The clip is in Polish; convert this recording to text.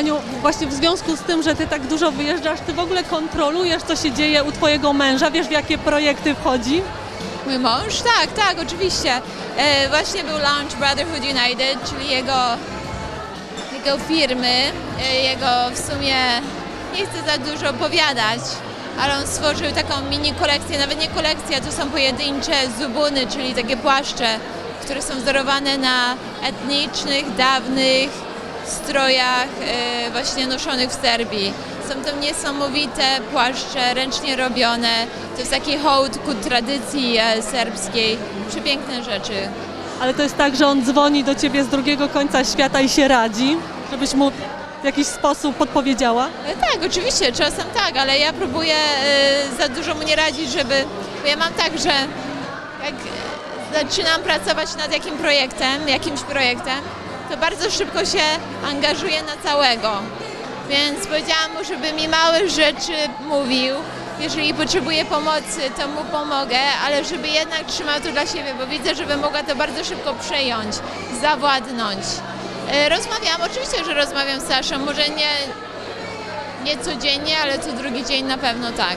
Aniu, właśnie w związku z tym, że ty tak dużo wyjeżdżasz, ty w ogóle kontrolujesz, co się dzieje u twojego męża? Wiesz, w jakie projekty wchodzi? Mój mąż? Tak, tak, oczywiście. E, właśnie był launch Brotherhood United, czyli jego, jego firmy, e, jego w sumie, nie chcę za dużo opowiadać, ale on stworzył taką mini kolekcję, nawet nie kolekcja, to są pojedyncze zubuny, czyli takie płaszcze, które są wzorowane na etnicznych, dawnych strojach e, właśnie noszonych w Serbii. Są to niesamowite płaszcze, ręcznie robione. To jest taki hołd ku tradycji e, serbskiej. Przepiękne rzeczy. Ale to jest tak, że on dzwoni do ciebie z drugiego końca świata i się radzi, żebyś mu w jakiś sposób podpowiedziała? E, Tak, oczywiście, czasem tak, ale ja próbuję za dużo mu nie radzić, żeby... Bo ja mam tak, że jak zaczynam pracować nad jakim projektem, jakimś projektem, to bardzo szybko się angażuję na całego. Więc powiedziałam mu, żeby mi małe rzeczy mówił. Jeżeli potrzebuje pomocy, to mu pomogę, ale żeby jednak trzymał to dla siebie, bo widzę, że bym mogła to bardzo szybko przejąć, zawładnąć. E, Rozmawiam, oczywiście, że rozmawiam z Saszą, może nie, nie codziennie, ale co drugi dzień na pewno tak.